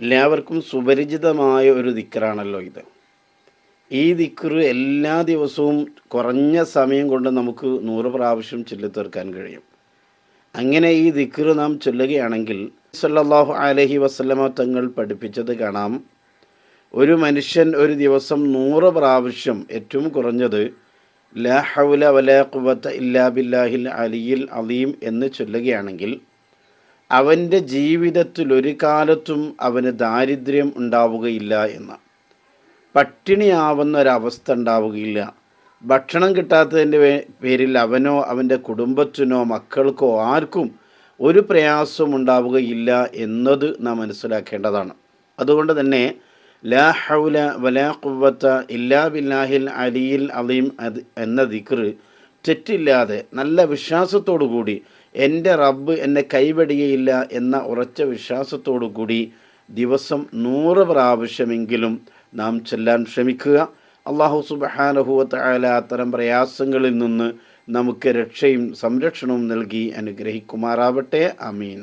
എല്ലാവർക്കും സുപരിചിതമായ ഒരു ദിക്കറാണല്ലോ ഇത്. ഈ ദിക്കറ് എല്ലാ ദിവസവും കുറഞ്ഞ സമയം കൊണ്ട് നമുക്ക് നൂറ് പ്രാവശ്യം ചൊല്ലിത്തീർക്കാൻ കഴിയും. അങ്ങനെ ഈ ദിക്കറ് നാം ചൊല്ലുകയാണെങ്കിൽ സല്ലാഹു അലഹി വസ്ലമ തങ്ങൾ പഠിപ്പിച്ചത് കാണാം. ഒരു മനുഷ്യൻ ഒരു ദിവസം നൂറ് പ്രാവശ്യം ഏറ്റവും കുറഞ്ഞത് ലാ ഹൗല വലാ ഖുവത്ത ഇല്ലാ ബില്ലാഹിൽ അലിയിൽ അലീം എന്ന് ചൊല്ലുകയാണെങ്കിൽ അവന്റെ ജീവിതത്തിൽ ഒരു കാലത്തും അവന് ദാരിദ്ര്യം ഉണ്ടാവുകയില്ല എന്ന് പട്ടിണിയാവുന്ന ഒരവസ്ഥ ഉണ്ടാവുകയില്ല. ഭക്ഷണം കിട്ടാത്തതിന്റെ പേരിൽ അവനോ അവന്റെ കുടുംബത്തിനോ മക്കൾക്കോ ആർക്കും ഒരു പ്രയാസവും ഉണ്ടാവുകയില്ല എന്നത് നാം മനസ്സിലാക്കേണ്ടതാണ്. അതുകൊണ്ട് തന്നെ ലാ ഹൗല വലാ കുവത്ത ഇല്ലാ ബില്ലാഹിൽ അലിയിൽ അലീം അത് എന്ന ദിക്ർ തെറ്റില്ലാതെ നല്ല വിശ്വാസത്തോടു കൂടി എന്റെ റബ്ബ് എന്നെ കൈവടിയയില്ല എന്ന ഉറച്ച വിശ്വാസത്തോടു കൂടി ദിവസം നൂറ് പ്രാവശ്യമെങ്കിലും നാം ചെല്ലാൻ ശ്രമിക്കുക. അള്ളാഹു സുബഹാനഹുവത്ത് ആല അത്തരം പ്രയാസങ്ങളിൽ നിന്ന് നമുക്ക് രക്ഷയും സംരക്ഷണവും നൽകി അനുഗ്രഹിക്കുമാറാവട്ടെ. അമീൻ